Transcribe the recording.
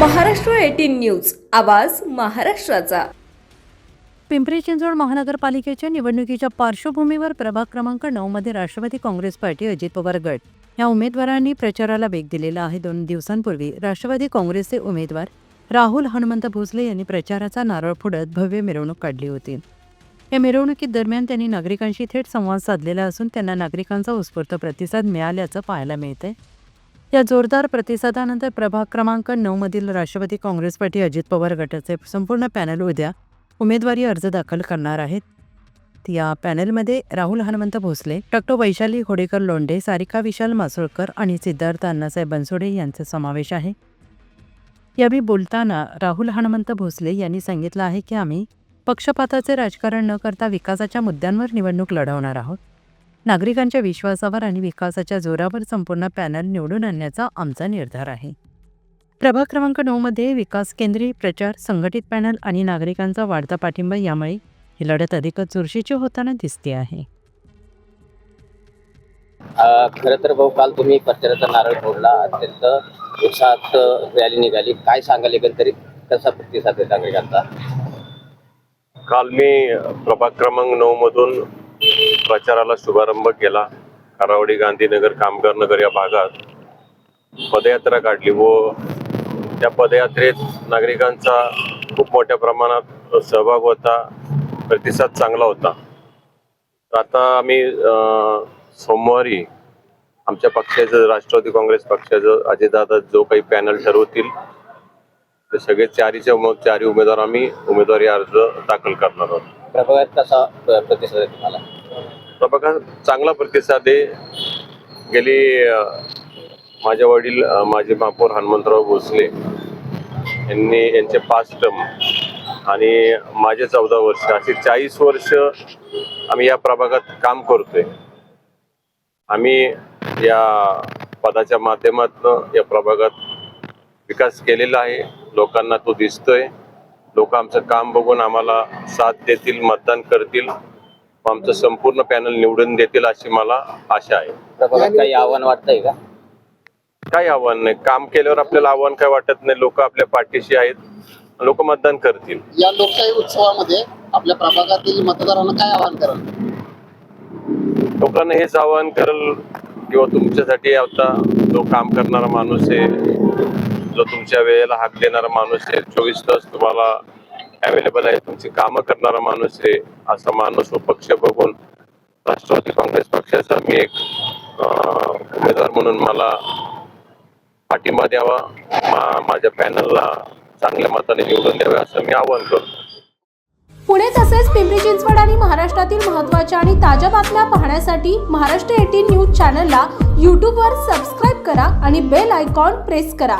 Maharashtra eighteen news. आवाज महाराष्ट्राचा. पिंपरी चिंचवड महानगरपालिकेच्या निवडणुकीच्या पार्श्वभूमीवर प्रभाग क्रमांक नऊ मध्ये राष्ट्रवादी काँग्रेस पार्टी अजित पवार गट. या उमेदवारांनी प्रचाराला वेग दिलेला आहे. दोन दिवसांपूर्वी राष्ट्रवादी काँग्रेसचे उमेदवार राहुल हनुमंत भोसले यांनी प्रचाराचा नारळ फोडत भव्य मिरवणूक काढली होती. या मिरवणुकीत दरम्यान त्यांनी नागरिकांशी थेट संवाद साधलेला असून त्यांना नागरिकांचा उत्स्फूर्त प्रतिसाद मिळाल्याचं पाहायला मिळतंय. या जोरदार प्रतिसादानंतर प्रभाग क्रमांक नऊमधील राष्ट्रवादी काँग्रेस पार्टी अजित पवार गटाचे संपूर्ण पॅनल उद्या उमेदवारी अर्ज दाखल करणार आहेत. या पॅनलमध्ये राहुल हनुमंत भोसले डॉक्टर वैशाली होडेकर लोंढे सारिका विशाल मासोळकर आणि सिद्धार्थ अण्णासाहेब बनसोडे यांचा समावेश आहे. यावेळी बोलताना राहुल हनुमंत भोसले यांनी सांगितलं आहे की आम्ही पक्षपाताचे राजकारण न करता विकासाच्या मुद्द्यांवर निवडणूक लढवणार आहोत. नागरिकांच्या विश्वासावर आणि विकासाच्या जोरावर संपूर्ण पॅनल निवडून आणण्याचा आमचा निर्धार आहे. प्रभाग क्रमांक नऊमध्ये विकास केंद्रीय प्रचार संघटित पॅनल आणि नागरिकांचा वाढता पाठिंबा यामुळे ही लढत अधिकच चुरशीची होताना दिसते आहे. अ, खरं तर भाऊ काल तुम्ही प्रचाराचा नारळ फोडला. अत्यंत उत्साहात रॅली निघाली. काय सांगाल एकंदरीत? कसा प्रतिसाद आहे नागरिकांचा? काल मी प्रभाग क्रमांक नऊ मधून प्रचाराला शुभारंभ केला. करावडी गांधीनगर कामगार नगर या भागात पदयात्रा काढली व त्या पदयात्रेत नागरिकांचा खूप मोठ्या प्रमाणात सहभाग होता प्रतिसाद चांगला होता. तर आता आम्ही अं, सोमवारी आमच्या पक्षाचं राष्ट्रवादी काँग्रेस पक्षाचं अजितदादा जो काही पॅनल ठरवतील ते सगळे चारीचे चारी उमेदवार आम्ही उमेदवारी अर्ज दाखल करणार आहोत. प्रभागात कसा प्रतिसाद आहे तुम्हाला? प्रभागात चांगला प्रतिसाद आहे. गेली माझे वडील माझे महापौर हनुमंतराव भोसले यांनी यांचे पाच टर्म आणि माझे चौदा वर्ष असे चाळीस वर्ष आम्ही या प्रभागात काम करतोय. आम्ही या पदाच्या माध्यमातून या प्रभागात विकास केलेला आहे. लोकांना तो दिसतोय. लोक आमचं काम बघून आम्हाला साथ देतील मतदान करतील. आमचं संपूर्ण पॅनल निवडून देतील अशी मला आशा आहे. प्रभागात काही आव्हान वाटतंय का? काही आव्हान नाही. काम केल्यावर आपल्याला आव्हान काय वाटत नाही. लोक आपल्या पाठीशी आहेत. लोक मतदान करतील. या लोकशाही उत्सवामध्ये आपल्या प्रभागातील मतदारांना काय आवाहन कराल? लोकांना हेच आवाहन करल किंवा तुमच्यासाठी आता जो काम करणारा माणूस आहे जो तुमच्या वेळेला हाक देणारा माणूस आहे चोवीस तास तुम्हाला अवेलेबल आहे. तुमची कामं करणारा माणूस आहे असा माणूस व पक्ष बघून राष्ट्रवादी काँग्रेस पक्षाचा मी एक उमेदवार म्हणून मला पाठिंबा द्यावा माझ्या पॅनलला चांगल्या मताने निवडून द्यावे असं मी आवाहन करतो. पुणे तसेच पिंपरी चिंचवड आणि महाराष्ट्रातील महत्त्वाच्या आणि ताज्या बातम्या पाहण्यासाठी महाराष्ट्र एटीन न्यूज चॅनलला यूट्यूबवर सबस्क्राईब करा आणि बेल आयकॉन प्रेस करा.